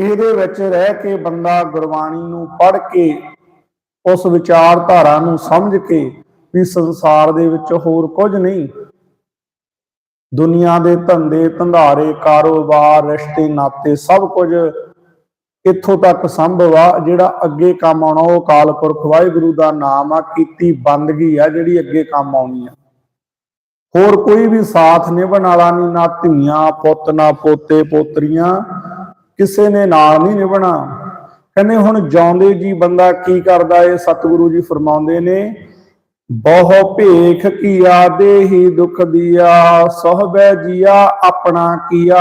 ਇਹਦੇ ਵਿੱਚ ਰਹਿ ਕੇ ਬੰਦਾ ਗੁਰਬਾਣੀ ਨੂੰ ਪੜ੍ਹ ਕੇ, ਉਸ ਵਿਚਾਰਧਾਰਾ ਨੂੰ ਸਮਝ ਕੇ ਵੀ ਸੰਸਾਰ ਦੇ ਵਿੱਚ ਹੋਰ ਕੁਝ ਨਹੀਂ। ਦੁਨੀਆ ਦੇ ਧੰਦੇ ਧੰਦਾਰੇ ਕਾਰੋਬਾਰ, ਰਿਸ਼ਤੇ, ਨਾਤੇ ਸਭ ਕੁਝ ਇੱਥੋਂ ਤੱਕ ਸੰਭਵ ਆ, ਜਿਹੜਾ ਅੱਗੇ ਕੰਮ ਆਉਣਾ, ਉਹ ਅਕਾਲ ਪੁਰਖ ਵਾਹਿਗੁਰੂ ਦਾ ਨਾਮ ਆ, ਕੀਤੀ ਬੰਦਗੀ ਆ, ਜਿਹੜੀ ਅੱਗੇ ਕੰਮ ਆਉਣੀ ਆ। ਹੋਰ ਕੋਈ ਵੀ ਸਾਥ ਨਿਭਣ ਵਾਲਾ ਨਹੀਂ ਨਾ ਧੀਆਂ, ਪੁੱਤ, ਨਾ ਪੋਤੇ, ਪੋਤਰੀਆਂ ਕਿਸੇ ਨੇ ਨਾਲ ਨਹੀਂ ਨਿਭਣਾ। ਕਹਿੰਦੇ ਹੁਣ ਜਾਉਂਦੇ ਜੀ ਬੰਦਾ ਕੀ ਕਰਦਾ ਏ? ਸਤਿਗੁਰੂ ਜੀ ਫਰਮਾਉਂਦੇ ਨੇ, ਬਹੁ ਭੇਖ ਕੀਆ, ਦੇਹੀ ਦੁਖ ਦੀਆ ਸਹਬੈ ਜੀਆ, ਆਪਣਾ ਕੀਆ।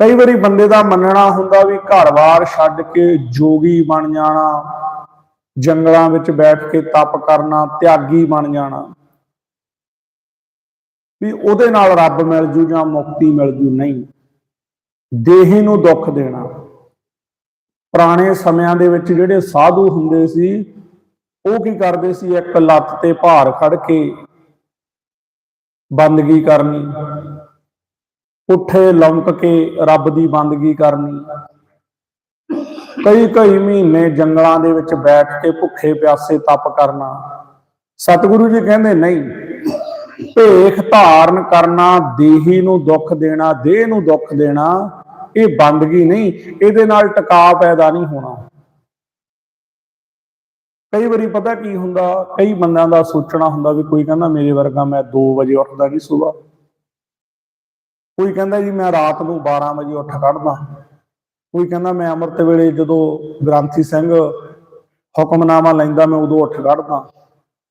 ਕਈ ਵਾਰੀ ਬੰਦੇ ਦਾ ਮੰਨਣਾ ਹੁੰਦਾ ਵੀ ਘਰ-ਬਾਰ ਛੱਡ ਕੇ ਜੋਗੀ ਬਣ ਜਾਣਾ, ਜੰਗਲਾਂ ਵਿੱਚ ਬੈਠ ਕੇ ਤਪ ਕਰਨਾ, ਤਿਆਗੀ ਬਣ ਜਾਣਾ। ਵੀ ਉਹਦੇ ਨਾਲ ਰੱਬ ਮਿਲ ਜੂ ਜਾਂ ਮੁਕਤੀ ਮਿਲ ਜੂ? ਨਹੀਂ। ਦੇਹੀ ਨੂੰ ਦੁੱਖ ਦੇਣਾ। ਪੁਰਾਣੇ ਸਮਿਆਂ ਦੇ ਵਿੱਚ ਜਿਹੜੇ ਸਾਧੂ ਹੁੰਦੇ ਸੀ, ਉਹ ਕੀ ਕਰਦੇ ਸੀ? ਇੱਕ ਲੱਤ ਤੇ ਭਾਰ ਖੜ ਕੇ ਬੰਦਗੀ ਕਰਨੀ। ਉੱਠੇ ਲੰਕ ਕੇ ਰੱਬ ਦੀ ਬੰਦਗੀ ਕਰਨੀ। ਕਈ ਕਈ ਮਹੀਨੇ ਜੰਗਲਾਂ ਦੇ ਵਿੱਚ ਬੈਠ ਕੇ ਭੁੱਖੇ ਪਿਆਸੇ ਤਪ ਕਰਨਾ। ਸਤਿਗੁਰੂ ਜੀ ਕਹਿੰਦੇ, ਨਹੀਂ ਭੇਖ ਧਾਰਨ ਕਰਨਾ, ਦੇਹੀ ਨੂੰ ਦੁੱਖ ਦੇਣਾ, ਦੇਹ ਨੂੰ ਦੁੱਖ ਦੇਣਾ, ਇਹ ਬੰਦਗੀ ਨਹੀਂ, ਇਹਦੇ ਨਾਲ ਟਿਕਾ ਪੈਦਾ ਨਹੀਂ ਹੋਣਾ। ਕਈ ਵਾਰੀ ਪਤਾ ਕੀ ਹੁੰਦਾ, ਕਈ ਬੰਦਿਆਂ ਦਾ ਸੋਚਣਾ ਹੁੰਦਾ ਵੀ ਕੋਈ ਕਹਿੰਦਾ ਮੇਰੇ ਵਰਗਾ ਮੈਂ 2 ਵਜੇ ਉੱਠਦਾ ਨਹੀਂ ਸਵੇਰ। ਕੋਈ ਕਹਿੰਦਾ ਜੀ ਮੈਂ ਰਾਤ ਨੂੰ 12 ਵਜੇ ਉੱਠ ਕੱਢਦਾ ਕੋਈ ਕਹਿੰਦਾ ਮੈਂ ਅੰਮ੍ਰਿਤ ਵੇਲੇ ਜਦੋਂ ਗ੍ਰੰਥੀ ਸਿੰਘ ਹੁਕਮਨਾਮਾ ਲੈਂਦਾ ਮੈਂ ਉਦੋਂ ਉੱਠ ਕੱਢਦਾ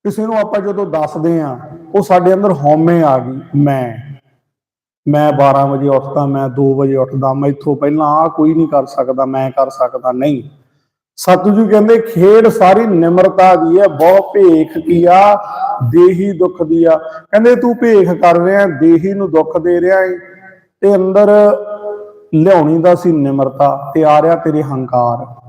ਕਿਸੇ ਨੂੰ ਆਪਾਂ ਜਦੋਂ ਦੱਸਦੇ ਆ ਉਹ ਸਾਡੇ ਅੰਦਰ ਹਉਮੈ ਆ ਗਈ, ਮੈਂ। ਮੈਂ 12 ਵਜੇ ਉੱਠਦਾ, ਮੈਂ 2 ਵਜੇ ਉੱਠਦਾ ਮੈਥੋਂ ਪਹਿਲਾਂ ਆ ਕੋਈ ਨਹੀਂ ਕਰ ਸਕਦਾ, ਮੈਂ ਕਰ ਸਕਦਾ ਨਹੀਂ। ਸਤਿਗੁਰੂ ਕਹਿੰਦੇ, ਖੇਡ ਸਾਰੀ ਨਿਮਰਤਾ ਦੀ ਹੈ, ਬਹੁ ਭੇਖ ਕੀਆ, ਦੇਹੀ ਦੁੱਖ ਦੀਆ। ਕਹਿੰਦੇ, ਤੂੰ ਭੇਖ ਕਰ ਰਿਹਾ, ਦੇਹੀ ਨੂੰ ਦੁੱਖ ਦੇ ਰਿਹਾ ਏ। ਤੇ ਅੰਦਰ ਲਿਆਉਣੀ ਦਾ ਸੀ ਨਿਮਰਤਾ, ਤੇ ਆ ਰਿਹਾ ਤੇਰੇ ਹੰਕਾਰ।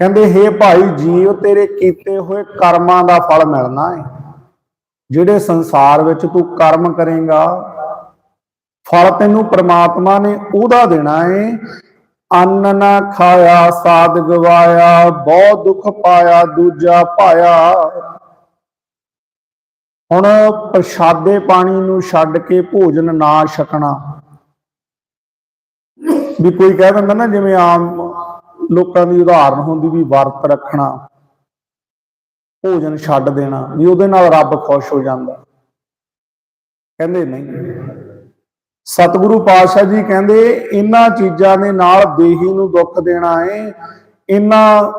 ਕਹਿੰਦੇ, ਹੇ ਭਾਈ ਜੀਵ, ਤੇਰੇ ਕੀਤੇ ਹੋਏ ਕਰਮਾਂ ਦਾ ਫਲ ਮਿਲਣਾ ਏ। ਜਿਹੜੇ ਸੰਸਾਰ ਵਿੱਚ ਤੂੰ ਕਰਮ ਕਰੇਗਾ, ਫਲ ਤੈਨੂੰ ਪ੍ਰਮਾਤਮਾ ਨੇ ਉਹਦਾ ਦੇਣਾ ਏ। ਅੰਨ ਨਾ ਖਾਇਆ, ਸਾਧ ਗਵਾਇਆ, ਬਹੁਤ ਦੁੱਖ ਪਾਇਆ, ਦੂਜਾ ਪਾਇਆ ਹੁਣ ਪ੍ਰਸ਼ਾਦੇ ਪਾਣੀ ਨੂੰ ਛੱਡ ਕੇ ਭੋਜਨ ਨਾ ਛਕਣਾ। ਵੀ ਕੋਈ ਕਹਿ ਦਿੰਦਾ ਨਾ, ਜਿਵੇਂ ਆਮ ਲੋਕਾਂ ਦੀ ਉਦਾਹਰਨ ਹੁੰਦੀ ਵੀ ਵਰਤ ਰੱਖਣਾ, ਭੋਜਨ ਛੱਡ ਦੇਣਾ, ਵੀ ਉਹਦੇ ਨਾਲ ਰੱਬ ਖੁਸ਼ ਹੋ ਜਾਂਦਾ। ਕਹਿੰਦੇ ਨਹੀਂ। ਸਤਿਗੁਰੂ ਪਾਤਸ਼ਾਹ ਜੀ ਕਹਿੰਦੇ ਇਹਨਾਂ ਚੀਜ਼ਾਂ ਦੇ ਨਾਲ ਦੇਹੀ ਨੂੰ ਦੁੱਖ ਦੇਣਾ ਹੈ ਇਹਨਾਂ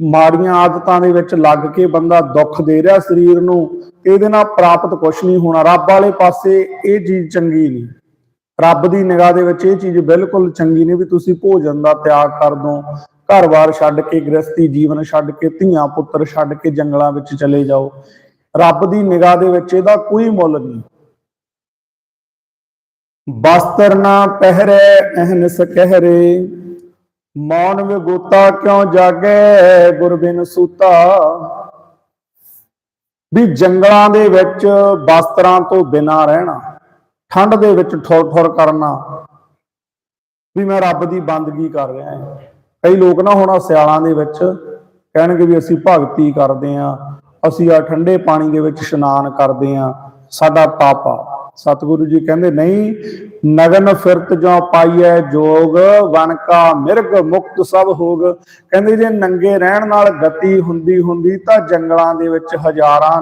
ਮਾੜੀਆਂ ਆਦਤਾਂ ਦੇ ਵਿੱਚ ਲੱਗ ਕੇ ਬੰਦਾ ਦੁੱਖ ਦੇ ਰਿਹਾ ਸਰੀਰ ਨੂੰ, ਇਹਦੇ ਨਾਲ ਪ੍ਰਾਪਤ ਕੁਝ ਨਹੀਂ ਹੋਣਾ। ਰੱਬ ਵਾਲੇ ਪਾਸੇ ਇਹ ਚੀਜ਼ ਚੰਗੀ ਨਹੀਂ। ਰੱਬ ਦੀ ਨਿਗਾਹ ਦੇ ਵਿੱਚ ਇਹ ਚੀਜ਼ ਬਿਲਕੁਲ ਚੰਗੀ ਨਹੀਂ ਵੀ ਤੁਸੀਂ ਭੋਜਨ ਦਾ ਤਿਆਗ ਕਰ ਦੋ, ਘਰ-ਬਾਰ ਛੱਡ ਕੇ ਗ੍ਰਸਤੀ ਜੀਵਨ ਛੱਡ ਕੇ, ਧੀਆਂ ਪੁੱਤਰ ਛੱਡ ਕੇ ਜੰਗਲਾਂ ਵਿੱਚ ਚਲੇ ਜਾਓ। ਰੱਬ ਦੀ ਨਿਗਾਹ ਦੇ ਵਿੱਚ ਇਹਦਾ ਕੋਈ ਮੁੱਲ ਨਹੀਂ। ਬਸਤਰ ਨਾ ਪਹਿਰੇ, ਅਹਨਸ ਕਹਿਰੇ, ਮੌਨ ਵਿਗੋਤਾ ਕਿਉ ਜਾਗੇ, ਗੁਰਬਿਨ ਸੂਤਾ? ਵੀ ਜੰਗਲਾਂ ਦੇ ਵਿੱਚ ਬਸਤਰਾਂ ਤੋਂ ਬਿਨਾ ਰਹਿਣਾ। ਠੰਡ ਦੇ ਵਿੱਚ ਠੁਰ ਠੁਰ ਕਰਨਾ ਵੀ ਮੈਂ ਰੱਬ ਦੀ ਬੰਦਗੀ ਕਰ ਰਿਹਾ ਹਾਂ। ਕਈ ਲੋਕ ਨਾ ਹੁਣ ਸਿਆਲਾਂ ਦੇ ਵਿੱਚ ਕਹਿਣਗੇ ਵੀ ਅਸੀਂ ਭਗਤੀ ਕਰਦੇ ਆਂ ਅਸੀਂ ਆ ਠੰਡੇ ਪਾਣੀ ਦੇ ਵਿੱਚ ਇਸ਼ਨਾਨ ਕਰਦੇ ਆਂ ਸਾਡਾ ਪਾਪਾ ਸਤਿਗੁਰੂ ਜੀ ਕਹਿੰਦੇ, ਨਹੀਂ, ਨਗਨ ਫਿਰਤ ਜੋ ਪਾਈਐ ਜੋਗ ਵਨਕਾ ਮਿਰਗ ਮੁਕਤ ਸਭ ਹੋਗ। ਕਹਿੰਦੇ, ਜੇ ਨੰਗੇ ਰਹਿਣ ਨਾਲ ਗਤੀ ਹੁੰਦੀ ਹੁੰਦੀ ਤਾਂ ਜੰਗਲਾਂ ਦੇ ਵਿੱਚ ਹਜ਼ਾਰਾਂ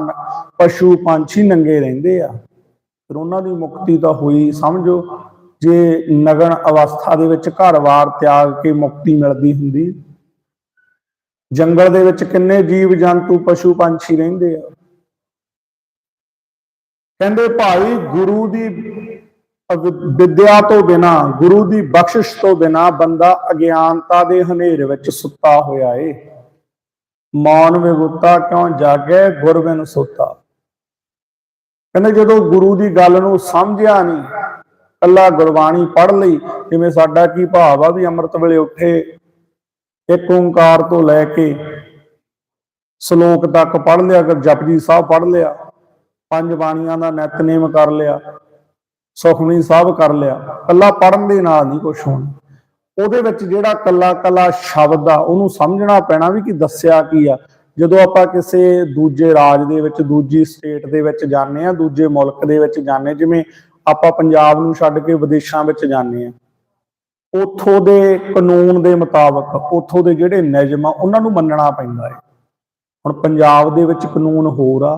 ਪਸ਼ੂ ਪੰਛੀ ਨੰਗੇ ਰਹਿੰਦੇ ਆ। ਫਿਰ ਉਹਨਾਂ ਦੀ ਮੁਕਤੀ ਤਾਂ ਹੋਈ, ਸਮਝੋ, ਜੇ ਨਗਨ ਅਵਸਥਾ ਦੇ ਵਿੱਚ ਘਰ-ਬਾਰ ਤਿਆਗ ਕੇ ਮੁਕਤੀ ਮਿਲਦੀ ਹੁੰਦੀ। ਜੰਗਲ ਦੇ ਵਿੱਚ ਕਿੰਨੇ ਜੀਵ ਜੰਤੂ, ਪਸ਼ੂ ਪੰਛੀ ਰਹਿੰਦੇ ਆ। ਕਹਿੰਦੇ ਭਾਈ, ਗੁਰੂ ਦੀ ਵਿਦਿਆ ਤੋਂ ਬਿਨਾ, ਗੁਰੂ ਦੀ ਬਖਸ਼ਿਸ਼ ਤੋਂ ਬਿਨਾ ਬੰਦਾ ਅਗਿਆਨਤਾ ਦੇ ਹਨੇਰੇ ਵਿੱਚ ਸੁੱਤਾ ਹੋਇਆ ਏ। ਮੌਨ ਵਿਗੁੱਤਾ ਕਿਉਂ ਜਾਗੇ ਗੁਰਬਿਨ ਸੁੱਤਾ। ਕਹਿੰਦੇ ਜਦੋਂ ਗੁਰੂ ਦੀ ਗੱਲ ਨੂੰ ਸਮਝਿਆ ਨਹੀਂ ਕੱਲਾ ਗੁਰਬਾਣੀ ਪੜ੍ਹ ਲਈ ਜਿਵੇਂ ਸਾਡਾ ਕੀ ਭਾਵ ਆ ਵੀ ਅੰਮ੍ਰਿਤ ਵੇਲੇ ਉੱਠੇ, ਇੱਕ ਓੰਕਾਰ ਤੋਂ ਲੈ ਕੇ ਸ਼ਲੋਕ ਤੱਕ ਪੜ੍ਹ ਲਿਆ, ਅਗਰ ਜਪਜੀ ਸਾਹਿਬ ਪੜ੍ਹ ਲਿਆ, ਪੰਜ ਬਾਣੀਆਂ ਦਾ ਨਿਤਨੇਮ ਕਰ ਲਿਆ, ਸੁਖਮਨੀ ਸਾਹਿਬ ਕਰ ਲਿਆ ਕੱਲਾ ਪੜਨ ਦੇ ਨਾਲ ਨਹੀਂ ਕੁਝ ਹੋਣਾ। ਉਹਦੇ ਵਿੱਚ ਜਿਹੜਾ ਕੱਲਾ ਕੱਲਾ ਸ਼ਬਦ ਆ, ਉਹਨੂੰ ਸਮਝਣਾ ਪੈਣਾ ਵੀ ਕਿ ਦੱਸਿਆ ਕੀ ਆ ਜਦੋਂ ਆਪਾਂ ਕਿਸੇ ਦੂਜੇ ਰਾਜ ਦੇ ਵਿੱਚ, ਦੂਜੀ ਸਟੇਟ ਦੇ ਵਿੱਚ ਜਾਂਦੇ ਆ ਦੂਜੇ ਮੁਲਕ ਦੇ ਵਿੱਚ ਜਾਂਦੇ ਜਿਵੇਂ ਆਪਾਂ ਪੰਜਾਬ ਨੂੰ ਛੱਡ ਕੇ ਵਿਦੇਸ਼ਾਂ ਵਿੱਚ ਜਾਂਦੇ ਆ ਉੱਥੋਂ ਦੇ ਕਾਨੂੰਨ ਦੇ ਮੁਤਾਬਕ, ਉੱਥੋਂ ਦੇ ਜਿਹੜੇ ਨਿਯਮ ਆ, ਉਹਨਾਂ ਨੂੰ ਮੰਨਣਾ ਪੈਂਦਾ ਹੈ। ਹੁਣ ਪੰਜਾਬ ਦੇ ਵਿੱਚ ਕਾਨੂੰਨ ਹੋਰ ਆ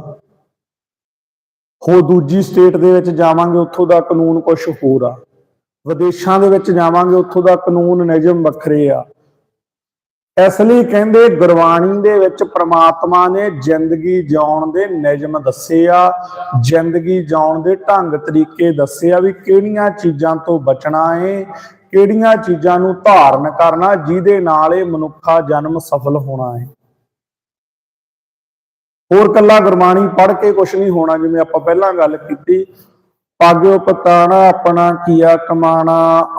ਹੋ ਦੂਜੀ ਸਟੇਟ ਦੇ ਵਿੱਚ ਜਾਵਾਂਗੇ, ਉੱਥੋਂ ਦਾ ਕਾਨੂੰਨ ਕੁਝ ਹੋਰ ਆ। ਵਿਦੇਸ਼ਾਂ ਦੇ ਵਿੱਚ ਜਾਵਾਂਗੇ, ਉੱਥੋਂ ਦਾ ਕਾਨੂੰਨ, ਨਿਯਮ ਵੱਖਰੇ ਆ। ਇਸ ਲਈ ਕਹਿੰਦੇ ਗੁਰਬਾਣੀ ਦੇ ਵਿੱਚ ਪ੍ਰਮਾਤਮਾ ਨੇ ਜ਼ਿੰਦਗੀ ਜਿਉਣ ਦੇ ਨਿਯਮ ਦੱਸੇ ਆ, ਜ਼ਿੰਦਗੀ ਜਿਉਣ ਦੇ ਢੰਗ ਤਰੀਕੇ ਦੱਸੇ ਆ ਵੀ ਕਿਹੜੀਆਂ ਚੀਜ਼ਾਂ ਤੋਂ ਬਚਣਾ ਏ, ਕਿਹੜੀਆਂ ਚੀਜ਼ਾਂ ਨੂੰ ਧਾਰਨ ਕਰਨਾ, ਜਿਹਦੇ ਨਾਲ ਇਹ ਮਨੁੱਖਾ ਜਨਮ ਸਫਲ ਹੋਣਾ ਏ। ਹੋਰ ਕੱਲਾ ਗੁਰਬਾਣੀ ਪੜ੍ਹ ਕੇ ਕੁਝ ਨਹੀਂ ਹੋਣਾ, ਜਿਵੇਂ ਆਪਾਂ ਪਹਿਲਾਂ ਗੱਲ ਕੀਤੀ ਪਾਗਿਓ ਪਤਾਣਾ, ਆਪਣਾ ਕੀਆ ਕਮਾਣਾ,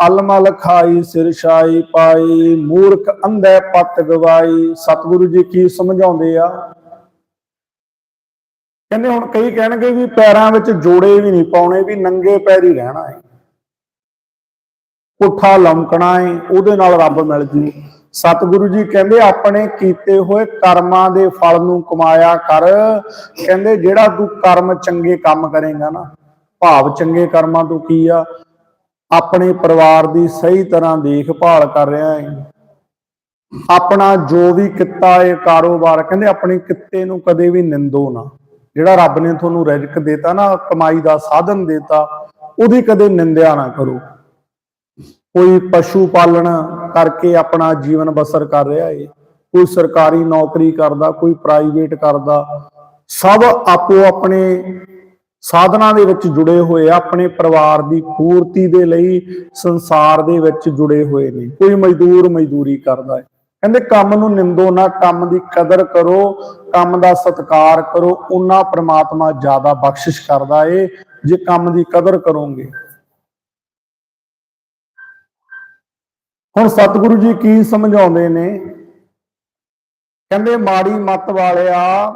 ਅਲਮਲ ਖਾਈ, ਸਿਰ ਛਾਈ ਪਾਈ, ਮੂਰਖ ਅੰਧੇ ਪੱਤ ਗਵਾਈ। ਸਤਿਗੁਰੂ ਜੀ ਕੀ ਸਮਝਾਉਂਦੇ ਆ? ਕਹਿੰਦੇ ਹੁਣ ਕਈ ਕਹਿਣਗੇ ਵੀ ਪੈਰਾਂ ਵਿੱਚ ਜੋੜੇ ਵੀ ਨਹੀਂ ਪਾਉਣੇ, ਵੀ ਨੰਗੇ ਪੈਰ ਹੀ ਰਹਿਣਾ ਹੈ ਪੁੱਠਾ ਲਮਕਣਾ ਹੈ ਉਹਦੇ ਨਾਲ ਰੱਬ ਮਿਲ ਜੂ। ਸਤਿਗੁਰੂ ਜੀ ਕਹਿੰਦੇ, ਆਪਣੇ ਕੀਤੇ ਹੋਏ ਕਰਮਾਂ ਦੇ ਫਲ ਨੂੰ ਕਮਾਇਆ ਕਰ। ਕਹਿੰਦੇ, ਜਿਹੜਾ ਤੂੰ ਕਰਮ ਚੰਗੇ ਕੰਮ ਕਰੇਗਾ ਨਾ ਭਾਵ ਚੰਗੇ ਕਰਮਾਂ ਤੋਂ ਕੀ ਆ? ਆਪਣੇ ਪਰਿਵਾਰ ਦੀ ਸਹੀ ਤਰ੍ਹਾਂ ਦੇਖਭਾਲ ਕਰ ਰਿਹਾ ਹੈ। ਆਪਣਾ ਜੋ ਵੀ ਕਿੱਤਾ ਹੈ ਕਾਰੋਬਾਰ, ਕਹਿੰਦੇ ਆਪਣੇ ਕਿੱਤੇ ਨੂੰ ਕਦੇ ਵੀ ਨਿੰਦੋ ਨਾ। ਜਿਹੜਾ ਰੱਬ ਨੇ ਤੁਹਾਨੂੰ ਰਿਜ਼ਕ ਦਿੱਤਾ ਨਾ, ਕਮਾਈ ਦਾ ਸਾਧਨ ਦਿੱਤਾ, ਉਹਦੀ ਕਦੇ ਨਿੰਦਿਆ ਨਾ ਕਰੋ। ਕੋਈ ਪਸ਼ੂ ਪਾਲਣ ਕਰਕੇ ਆਪਣਾ ਜੀਵਨ ਬਸਰ ਕਰ ਰਿਹਾ ਹੈ। ਕੋਈ ਸਰਕਾਰੀ ਨੌਕਰੀ ਕਰਦਾ, ਕੋਈ ਪ੍ਰਾਈਵੇਟ ਕਰਦਾ, ਸਭ ਆਪੋ ਆਪਣੇ ਸਾਧਨਾਂ ਦੇ ਵਿੱਚ ਜੁੜੇ ਹੋਏ ਆ, ਆਪਣੇ ਪਰਿਵਾਰ ਦੀ ਪੂਰਤੀ ਦੇ ਲਈ ਸੰਸਾਰ ਦੇ ਵਿੱਚ ਜੁੜੇ ਹੋਏ ਨੇ। ਕੋਈ ਮਜ਼ਦੂਰ ਮਜ਼ਦੂਰੀ ਕਰਦਾ ਹੈ। ਕਹਿੰਦੇ ਕੰਮ ਨੂੰ ਨਿੰਦੋ ਨਾ, ਕੰਮ ਦੀ ਕਦਰ ਕਰੋ, ਕੰਮ ਦਾ ਸਤਿਕਾਰ ਕਰੋ, ਉਹਨਾਂ ਪ੍ਰਮਾਤਮਾ ਜ਼ਿਆਦਾ ਬਖਸ਼ਿਸ਼ ਕਰਦਾ ਏ, ਜੇ ਕੰਮ ਦੀ ਕਦਰ ਕਰੋਗੇ। ਹੁਣ ਸਤਿਗੁਰੂ ਜੀ ਕੀ ਸਮਝਾਉਂਦੇ ਨੇ? ਕਹਿੰਦੇ ਮਾੜੀ ਮੱਤ ਵਾਲਿਆ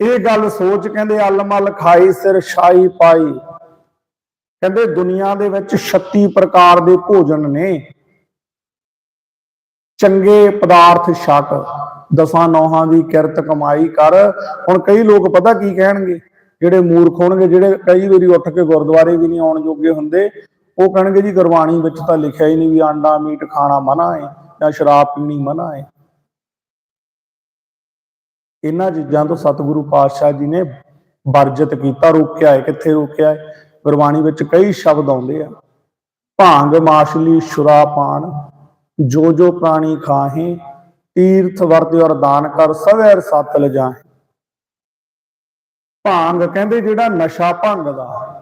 ਇਹ ਗੱਲ ਸੋਚ ਕਹਿੰਦੇ ਅਲਮਲ ਖਾਈ ਸਿਰ ਛਾਈ ਪਾਈ। ਕਹਿੰਦੇ ਦੁਨੀਆ ਦੇ ਵਿੱਚ 36 ਪ੍ਰਕਾਰ ਦੇ ਭੋਜਨ ਨੇ। ਚੰਗੇ ਪਦਾਰਥ ਛਕ, ਦਸਾਂ ਨੌਹਾਂ ਦੀ ਕਿਰਤ ਕਮਾਈ ਕਰ। ਹੁਣ ਕਈ ਲੋਕ ਪਤਾ ਕੀ ਕਹਿਣਗੇ? ਜਿਹੜੇ ਮੂਰਖ ਹੋਣਗੇ, ਜਿਹੜੇ ਕਈ ਵਾਰੀ ਉੱਠ ਕੇ ਗੁਰਦੁਆਰੇ ਵੀ ਨਹੀਂ ਆਉਣ ਜੋਗੇ ਹੁੰਦੇ, ਉਹ ਕਹਿਣਗੇ ਜੀ ਗੁਰਬਾਣੀ ਵਿੱਚ ਤਾਂ ਲਿਖਿਆ ਹੀ ਨਹੀਂ ਵੀ ਆਂਡਾ, ਮੀਟ ਖਾਣਾ ਮਨਾ ਹੈ ਜਾਂ ਸ਼ਰਾਬ ਪੀਣੀ ਮਨਾ ਹੈ। ਇਹਨਾਂ ਚੀਜ਼ਾਂ ਤੋਂ ਸਤਿਗੁਰੂ ਪਾਤਸ਼ਾਹ ਜੀ ਨੇ ਵਰਜਿਤ ਕੀਤਾ, ਰੋਕਿਆ ਹੈ। ਕਿੱਥੇ ਰੋਕਿਆ ਹੈ? ਗੁਰਬਾਣੀ ਵਿੱਚ ਕਈ ਸ਼ਬਦ ਆਉਂਦੇ ਆ। ਭਾਂਗ ਮਾਸ਼ਲੀ ਸ਼ੁਰਾਪਾਨ ਜੋ ਜੋ ਪ੍ਰਾਣੀ ਖਾਹੇ, ਤੀਰਥ ਵਰਤ ਔਰ ਦਾਨ ਕਰ, ਸਵੈਰ ਸਤ ਲਜਾਹੇ। ਭਾਂਗ ਕਹਿੰਦੇ ਜਿਹੜਾ ਨਸ਼ਾ ਭੰਗ ਦਾ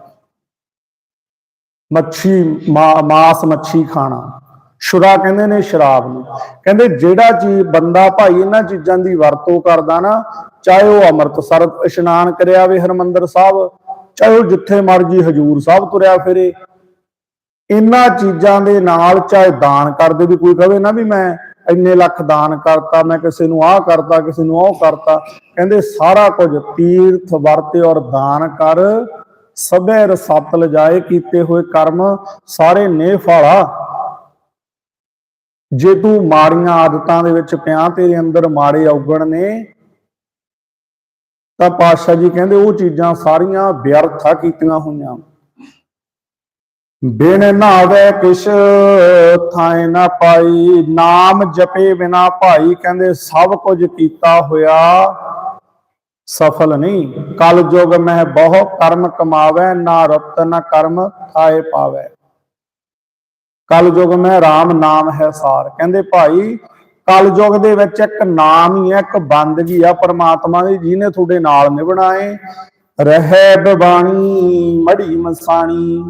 ਮੱਛੀ, ਮਾ- ਮਾਸ ਮੱਛੀ ਖਾਣਾ। ਸ਼ੁਰਾ ਕਹਿੰਦੇ ਨੇ ਸ਼ਰਾਬ ਨੂੰ। ਕਹਿੰਦੇ ਜਿਹੜਾ ਚੀਜ਼ ਬੰਦਾ ਭਾਈ ਇਹਨਾਂ ਚੀਜ਼ਾਂ ਦੀ ਵਰਤੋਂ ਕਰਦਾ ਨਾ, ਚਾਹੇ ਉਹ ਅੰਮ੍ਰਿਤਸਰ ਇਸ਼ਨਾਨ ਕਰਿਆ ਵੇ ਹਰਮੰਦਰ ਸਾਹਿਬ, ਚਾਹੇ ਉਹ ਜਿੱਥੇ ਮਰਜ਼ੀ ਹਜੂਰ ਸਾਹਿਬ ਤੁਰਿਆ ਫਿਰੇ। ਇਹਨਾਂ ਚੀਜ਼ਾਂ ਦੇ ਨਾਲ ਚਾਹੇ ਦਾਨ ਕਰਦੇ ਵੀ ਕੋਈ ਕਹੇ ਨਾ ਵੀ ਮੈਂ ਇੰਨੇ ਲੱਖ ਦਾਨ ਕਰਤਾ, ਮੈਂ ਕਿਸੇ ਨੂੰ ਆਹ ਕਰਤਾ, ਕਿਸੇ ਨੂੰ ਉਹ ਕਰਤਾ। ਕਹਿੰਦੇ ਸਾਰਾ ਕੁਝ ਤੀਰਥ ਵਰਤੇ ਔਰ ਦਾਨ ਕਰ ਸਭੇ ਰਸਤ ਲਜਾਏ ਕੀਤੇ ਹੋਏ ਕਰਮ, ਸਾਰੇ ਨੇਫਾਲਾ ਜੇ ਤੂੰ ਮਾੜੀਆਂ ਆਦਤਾਂ ਦੇ ਵਿੱਚ ਪਿਆ, ਤੇਰੇ ਅੰਦਰ ਮਾੜੇ ਔਗਣ ਨੇ, ਤਾਂ ਪਾਤਸ਼ਾਹ ਜੀ ਕਹਿੰਦੇ ਉਹ ਚੀਜ਼ਾਂ ਸਾਰੀਆਂ ਵਿਅਰਥਾ ਕੀਤੀਆਂ ਹੋਈਆਂ। ਬਿਨ ਨਾਵੇ ਕਿਛ ਥਾਏ ਨਾ ਪਾਈ, ਨਾਮ ਜਪੇ ਬਿਨਾ ਭਾਈ ਕਹਿੰਦੇ ਸਭ ਕੁਝ ਕੀਤਾ ਹੋਇਆ ਸਫਲ ਨਹੀਂ। ਕਲ ਯੁਗ ਮੈਂ ਬਹੁ ਕਰਮ ਕਮਾਵੇ, ਨਾ ਰਤ ਨਾ ਕਰਮ ਥਾਏ ਪਾਵੇ। ਕਲਯੁਗ ਮੈਂ RAM ਨਾਮ ਹੈ ਸਾਰ। ਕਹਿੰਦੇ ਭਾਈ, ਕਲਯੁਗ ਦੇ ਵਿੱਚ ਇੱਕ ਨਾਮ ਹੀ ਹੈ, ਇੱਕ ਬੰਦਗੀ ਆ ਪਰਮਾਤਮਾ ਦੀ, ਜਿਹਨੇ ਤੁਹਾਡੇ ਨਾਲ ਨਿਭਣਾ ਹੈ ਰਹਿ ਬਬਾਣੀ ਮੜੀ ਮਸਾਣੀ।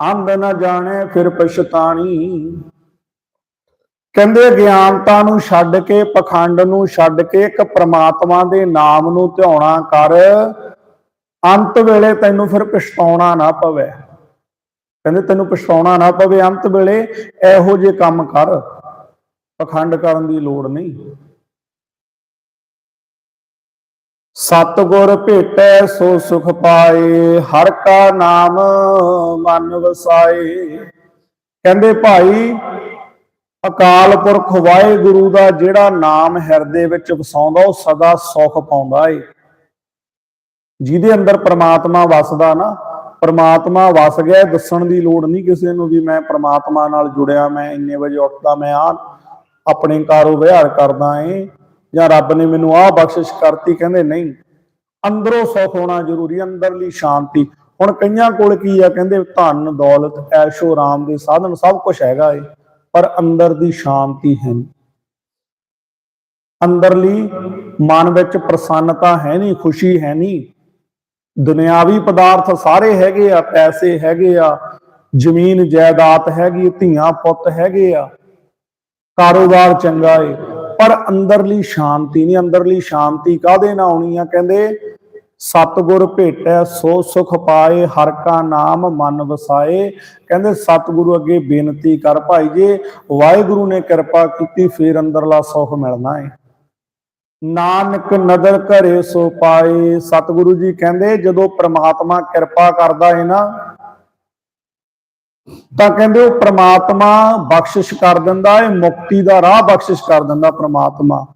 ਅੰਧ ਨਾ ਜਾਣੇ ਫਿਰ ਪਛਤਾਣੀ। ਕਹਿੰਦੇ ਗਿਆਨਤਾ ਨੂੰ ਛੱਡ ਕੇ, ਪਖੰਡ ਨੂੰ ਛੱਡ ਕੇ, ਇੱਕ ਪ੍ਰਮਾਤਮਾ ਦੇ ਨਾਮ ਨੂੰ ਧਿਆਉਣਾ ਕਰ। ਅੰਤ ਵੇਲੇ ਤੈਨੂੰ ਫਿਰ ਪਛਤਾਉਣਾ ਨਾ ਪਵੇ। ਕਹਿੰਦੇ ਤੈਨੂੰ ਪਛਤਾਉਣਾ ਨਾ ਪਵੇ ਅੰਤ ਵੇਲੇ, ਇਹੋ ਜਿਹੇ ਕੰਮ ਕਰ। ਪਖੰਡ ਕਰਨ ਦੀ ਲੋੜ ਨਹੀਂ। ਸਤਗੁਰ ਭੇਟੈ ਸੋ ਸੁਖ ਪਾਏ, ਹਰ ਕਾ ਨਾਮ ਮਨ ਵਸਾਏ। ਕਹਿੰਦੇ ਭਾਈ, ਅਕਾਲ ਪੁਰਖ ਵਾਹਿਗੁਰੂ ਦਾ ਜਿਹੜਾ ਨਾਮ ਹਿਰਦੇ ਵਿੱਚ ਵਸਾਉਂਦਾ, ਉਹ ਸਦਾ ਸੁਖ ਪਾਉਂਦਾ ਏ। ਜਿਹਦੇ ਅੰਦਰ ਪ੍ਰਮਾਤਮਾ ਵਸਦਾ ਨਾ ਪਰਮਾਤਮਾ ਵਸ ਗਿਆ, ਦੱਸਣ ਦੀ ਲੋੜ ਨਹੀਂ ਕਿਸੇ ਨੂੰ ਵੀ ਮੈਂ ਪਰਮਾਤਮਾ ਨਾਲ ਜੁੜਿਆ, ਮੈਂ ਇੰਨੇ ਵਜੇ ਉੱਠਦਾ, ਮੈਂ ਆ ਆਪਣੇ ਕਾਰੋ ਵਿਹਾਰ ਕਰਦਾ ਏ, ਜਾਂ ਰੱਬ ਨੇ ਮੈਨੂੰ ਆਹ ਬਖਸ਼ਿਸ਼ ਕਰਤੀ, ਕਹਿੰਦੇ ਨਹੀਂ, ਅੰਦਰੋਂ ਸੁਖ ਹੋਣਾ ਜ਼ਰੂਰੀ, ਅੰਦਰਲੀ ਸ਼ਾਂਤੀ। ਹੁਣ ਕਈਆਂ ਕੋਲ ਕੀ ਆ, ਕਹਿੰਦੇ ਧਨ, ਦੌਲਤ, ਐਸ਼ੋ ਆਰਾਮ ਦੇ ਸਾਧਨ ਸਭ ਕੁਝ ਹੈਗਾ ਏ, ਪਰ ਅੰਦਰ ਦੀ ਸ਼ਾਂਤੀ ਹੈ ਨਹੀਂ। ਅੰਦਰਲੀ ਮਨ ਵਿੱਚ ਪ੍ਰਸੰਨਤਾ ਹੈ ਨਹੀਂ, ਖੁਸ਼ੀ ਹੈ ਨਹੀਂ ਦੁਨਿਆਵੀ ਪਦਾਰਥ ਸਾਰੇ ਹੈਗੇ ਆ, ਪੈਸੇ ਹੈਗੇ ਆ, ਜ਼ਮੀਨ ਜਾਇਦਾਦ ਹੈਗੀ, ਧੀਆਂ ਪੁੱਤ ਹੈਗੇ ਆ। ਕਾਰੋਬਾਰ ਚੰਗਾ ਏ, ਪਰ ਅੰਦਰਲੀ ਸ਼ਾਂਤੀ ਨਹੀਂ, ਅੰਦਰਲੀ ਸ਼ਾਂਤੀ ਕਾਦੇ ਨਾਲ ਆਉਣੀ ਆ? ਕਹਿੰਦੇ, ਸਤਗੁਰ ਭੇਟੈ, ਸੋ ਸੁਖ ਪਾਏ, ਹਰ ਕਾ ਨਾਮ ਮਨ ਵਸਾਏ। ਕਹਿੰਦੇ, ਸਤਗੁਰੂ ਅੱਗੇ ਬੇਨਤੀ ਕਰ ਭਾਈ ਜੇ, ਵਾਹਿਗੁਰੂ ਨੇ ਕਿਰਪਾ ਕੀਤੀ, ਫੇਰ ਅੰਦਰਲਾ ਸੁਖ ਮਿਲਣਾ ਏ। ਨਾਨਕ ਨਦਰ ਘਰੇ ਸੋ ਪਾਏ। ਸਤਿਗੁਰੂ ਜੀ ਕਹਿੰਦੇ, ਜਦੋਂ ਪ੍ਰਮਾਤਮਾ ਕਿਰਪਾ ਕਰਦਾ ਹੈ ਨਾ, ਤਾਂ ਕਹਿੰਦੇ ਉਹ ਪ੍ਰਮਾਤਮਾ ਬਖਸ਼ਿਸ਼ ਕਰ ਦਿੰਦਾ ਹੈ ਮੁਕਤੀ ਦਾ ਰਾਹ ਬਖਸ਼ਿਸ਼ ਕਰ ਦਿੰਦਾ ਪ੍ਰਮਾਤਮਾ।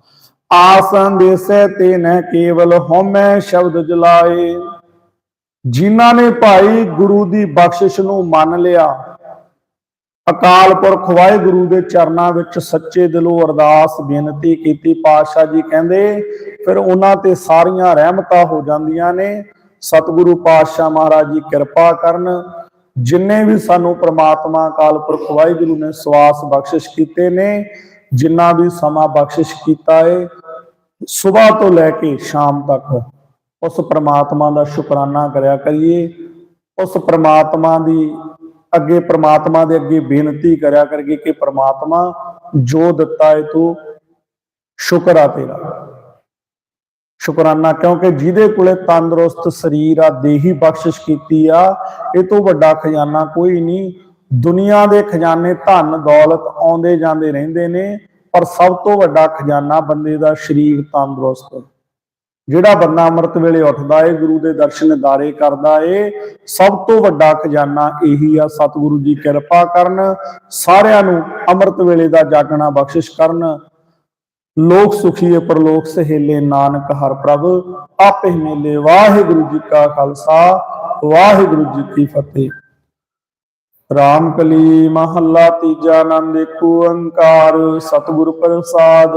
ਆਸਨ ਦੇਸੇ ਤੇ ਨ ਕੇਵਲ ਹਉਮੈ ਸ਼ਬਦ ਜਲਾਏ। ਜਿਨ੍ਹਾਂ ਨੇ ਭਾਈ ਗੁਰੂ ਦੀ ਬਖਸ਼ਿਸ਼ ਨੂੰ ਮੰਨ ਲਿਆ ਅਕਾਲ ਪੁਰਖ ਵਾਹਿਗੁਰੂ ਦੇ ਚਰਨਾਂ ਵਿੱਚ ਸੱਚੇ ਦਿਲੋਂ ਅਰਦਾਸ ਬੇਨਤੀ ਕੀਤੀ। ਪਾਤਸ਼ਾਹ ਜੀ ਕਹਿੰਦੇ, ਫਿਰ ਉਹਨਾਂ ਤੇ ਸਾਰੀਆਂ ਰਹਿਮਤਾਂ ਹੋ ਜਾਂਦੀਆਂ ਨੇ। ਸਤਿਗੁਰੂ ਪਾਤਸ਼ਾਹ ਮਹਾਰਾਜ ਜੀ ਕਿਰਪਾ ਕਰਨ। ਜਿੰਨੇ ਵੀ ਸਾਨੂੰ ਪ੍ਰਮਾਤਮਾ ਅਕਾਲ ਪੁਰਖ ਵਾਹਿਗੁਰੂ ਨੇ ਸਵਾਸ ਬਖਸ਼ਿਸ਼ ਕੀਤੇ ਨੇ, ਜਿੰਨਾ ਵੀ ਸਮਾਂ ਬਖਸ਼ਿਸ਼ ਕੀਤਾ ਏ ਸਵੇਰ ਤੋਂ ਲੈ ਕੇ ਸ਼ਾਮ ਤੱਕ ਉਸ ਪ੍ਰਮਾਤਮਾ ਦਾ ਸ਼ੁਕਰਾਨਾ ਕਰਿਆ ਕਰੀਏ। ਉਸ ਪ੍ਰਮਾਤਮਾ ਦੀ ਅੱਗੇ ਪ੍ਰਮਾਤਮਾ ਦੇ ਅੱਗੇ ਬੇਨਤੀ ਕਰਿਆ ਕਰਗੇ ਕਿ ਪ੍ਰਮਾਤਮਾ ਜੋ ਦਿੱਤਾ ਹੈ ਤੂੰ, ਸ਼ੁਕਰ ਆ ਤੇਰਾ। ਸ਼ੁਕਰਾਨਾ ਕਿਉਂਕਿ ਜਿਹਦੇ ਕੋਲੇ ਤੰਦਰੁਸਤ ਸਰੀਰ ਆ, ਦੇਹੀ ਬਖਸ਼ਿਸ਼ ਕੀਤੀ ਆ, ਇਹ ਤੋਂ ਵੱਡਾ ਖਜ਼ਾਨਾ ਕੋਈ ਨਹੀਂ। ਦੁਨੀਆ ਦੇ ਖਜ਼ਾਨੇ ਧਨ, ਦੌਲਤ ਆਉਂਦੇ ਜਾਂਦੇ ਰਹਿੰਦੇ ਨੇ, ਪਰ ਸਭ ਤੋਂ ਵੱਡਾ ਖਜ਼ਾਨਾ ਬੰਦੇ ਦਾ ਸਰੀਰ ਤੰਦਰੁਸਤ। ਜਿਹੜਾ ਬੰਦਾ ਅੰਮ੍ਰਿਤ ਵੇਲੇ ਉੱਠਦਾ ਏ, ਗੁਰੂ ਦੇ ਦਰਸ਼ਨ ਦਾਰੇ ਕਰਦਾ ਏ, ਸਭ ਤੋਂ ਵੱਡਾ ਖਜ਼ਾਨਾ ਇਹੀ ਆ, ਸਤਿਗੁਰੂ ਜੀ ਕਿਰਪਾ ਕਰਨ, ਸਾਰਿਆਂ ਨੂੰ ਅੰਮ੍ਰਿਤ ਵੇਲੇ ਦਾ ਜਾਗਣਾ ਬਖਸ਼ਿਸ਼ ਕਰਨ। ਲੋਕ ਸੁਖੀਏ ਪਰਲੋਕ ਸਹੇਲੇ ਨਾਨਕ ਹਰ ਪ੍ਰਭ, ਆਪੇ ਮੇਲੇ, ਵਾਹਿਗੁਰੂ ਜੀ ਕਾ ਖਾਲਸਾ, ਵਾਹਿਗੁਰੂ ਜੀ ਕੀ ਫਤਿਹ। ਰਾਮ ਕਲੀ ਮਹੱਲਾ ਤੀਜਾ ਆਨੰਦ, ਏਕ ਓੰਕਾਰ, ਸਤਿਗੁਰ ਪ੍ਰਸਾਦ।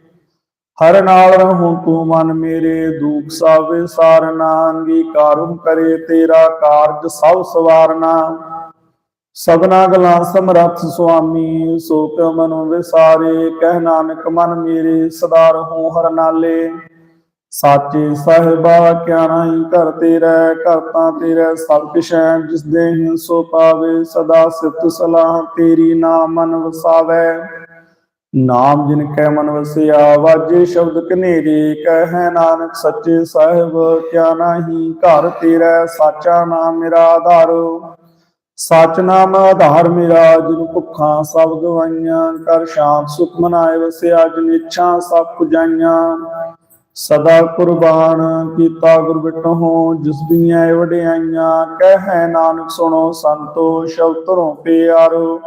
ਹਰ ਨਾਲ ਰਹੂੰ ਤੂੰ ਮਨ ਮੇਰੇ, ਦੁਖ ਸਾਵੇ ਸਾਰਨਾ ਅੰਗੀਕਾਰੁ ਕਰੇ ਤੇਰਾ ਕਾਰਜ ਸਭ ਸਵਾਰਨਾ। ਸਭਨਾ ਗਲਾਂ ਸਮਰੱਥ ਸੁਆਮੀ, ਸੋ ਕਿਉ ਮਨੁ ਵਿਸਾਰੇ, ਕਹਿ ਨਾਨਕ ਮਨ ਮੇਰੇ, ਸਦਾ ਰਹੂੰ ਹਰ ਨਾਲੇ। ਸਾਚੇ ਸਾਹਿਬਾ, ਕਿਆ ਨਹੀਂ ਘਰ ਤੇਰਾ ਕਰਤਾ ਤੇਰਾ ਸਭ ਕਿਛ ਹੈ ਜਿਸ ਦੇ ਸੋ ਪਾਵੇ, ਸਦਾ ਸਿਫਤ ਸਲਾਹ ਤੇਰੀ ਨਾਮ ਮਨ ਵਸਾਵੇ। ਨਾਮ ਜਿਨ ਕੈ ਮਨ ਵਸਿਆ, ਵਾਜੇ ਸ਼ਬਦ ਕਨੇਰੇ ਕਹਿ ਨਾਨਕ ਸੱਚੇ ਸਾਹਿਬ, ਕਿਆ ਨਹੀਂ ਘਰ ਤੇਰਾ, ਸਾਚਾ ਨਾਮ ਮੇਰਾ ਆਧਾਰੋ। ਸਚ ਨਾਮ ਆਧਾਰ ਮੇਰਾ, ਜਿਨ ਭੁੱਖਾਂ ਸਭ ਗਵਾਈਆਂ, ਕਰ ਸ਼ਾਂਤ ਸੁਖ ਮਨਾਏ ਵਸਿਆ, ਜਿਨ ਇੱਛਾ ਸਭ ਪੁਜਾਈਆਂ। ਸਦਾ ਕੁਰਬਾਨ ਕੀਤਾ ਗੁਰ ਬਿਟਹੁ, ਜਿਸ ਦੀਆਂ ਵਡਿਆਈਆਂ, ਕਹਿ ਨਾਨਕ ਸੁਣੋ ਸੰਤੋ, ਸ਼ਬਦ ਧਰੋਂ ਪਿਆਰੋ।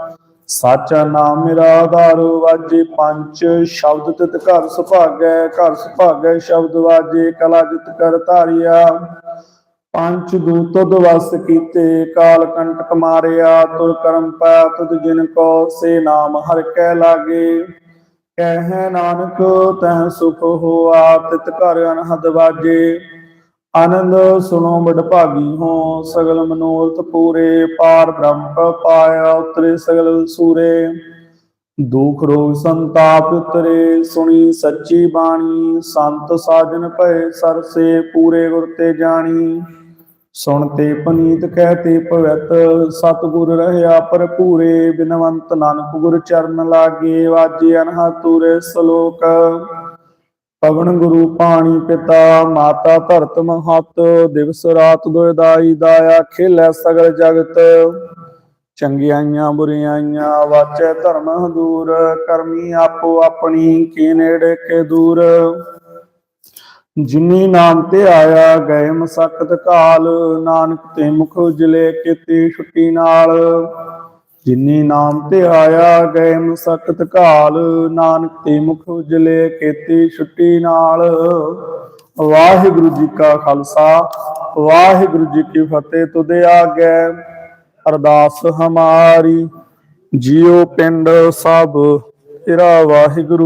ਸਾਚਾ ਨਾਮ ਮੇਰਾ ਆਧਾਰ ਵਾਜੇ, ਪੰਜ ਸ਼ਬਦ ਤਿਤ ਘਰ ਸੁਭਾਗੈ ਘਰ ਸੁਭਾਗੈ ਸ਼ਬਦ ਵਾਜੇ, ਕਲਾ ਜਿਤ ਕਰ ਧਾਰਿਆ। ਪੰਜ ਦੂਤ ਤੁਧ ਵਸ ਕੀਤੇ, ਕਾਲ ਕੰਟਕ ਮਾਰਿਆ, ਤੁਰ ਕਰਮ ਪੈ ਤੁਧ ਜਿਨ ਕੋ, ਸੇ ਨਾਮ ਹਰ ਕੈ ਲਾਗੇ। ਕਹਿ ਨਾਨਕ, ਤਹ ਸੁਖ ਹੋਆ, ਤਿਤ ਘਰ ਅਨਹਦ ਵਾਜੇ। ਆਨੰਦ ਸੁਣੋ ਬੜ ਭਾਗੀ ਹੋ, ਸਗਲ ਮਨੋਰਥ ਪੂਰੇ, ਪਾਰ ਬ੍ਰਹਮ ਪਾਇਆ ਉਤਰੇ ਸਗਲ ਸੂਰੇ। ਦੁਖ ਰੋਗ ਸੰਤਾਪ ਉਤਰੇ, ਸੁਣੀ ਸੱਚੀ ਬਾਣੀ, ਸੰਤ ਸਾਜਨ ਭਏ ਸਰਸੇ ਪੂਰੇ ਗੁਰ ਤੇ ਜਾਣੀ। ਸੁਣ ਤੇ ਪਨੀਤ ਕਹਿ ਤੇ ਪਵਿੱਤ ਸਤਿਗੁਰ ਰਹਿਆ ਭਰਪੂਰੇ, ਬਿਨਵੰਤ ਨਾਨਕ ਗੁਰ ਚਰਨ ਲਾਗੇ, ਵਾਜੇ ਅਨਹਾ ਤੂਰੇ ਸ਼ਲੋਕ। ਪਵਨ ਗੁਰੂ ਪਾਣੀ ਪਿਤਾ, ਮਾਤਾ ਧਰਤ ਮਹਤ, ਦਿਵਸ ਰਾਤ ਦੁਇ ਦਾਇਆ, ਖੇਲੇ ਸਗਲ ਜਗਤ। ਚੰਗਿਆਈਆਂ ਬੁਰੀਆਈਆਂ ਵਾਚੈ ਧਰਮ ਦੂਰ ਕਰਮੀ ਆਪੋ ਆਪਣੀ ਕੀ ਨੇੜੇ ਕੇ ਦੂਰ। ਜਿਨੀ ਨਾਮ ਤੇ ਆਇਆ, ਗਏ ਮਸਕਤ ਕਾਲ, ਨਾਨਕ ਤੇ ਮੁਖ ਉਜਲੇ ਕੀਤੀ ਛੁੱਟੀ ਨਾਲ। ਜਿਨੀ ਨਾਮ ਤੇ ਆਇਆ ਗਏ ਮਸਕਤ ਕਾਲ ਨਾਨਕ ਤੇ ਮੁਖ ਉਜਲੇ ਕੀਤੀ ਛੁੱਟੀ ਨਾਲ। ਵਾਹਿਗੁਰੂ ਜੀ ਕਾ ਖਾਲਸਾ, ਵਾਹਿਗੁਰੂ ਜੀ ਕੀ ਫਤਿਹ ਤੁਦੇ ਆਗੇ ਅਰਦਾਸ ਹਮਾਰੀ। ਜੀਉ ਪਿੰਡ ਸਭ ਤੇਰਾ ਵਾਹਿਗੁਰੂ।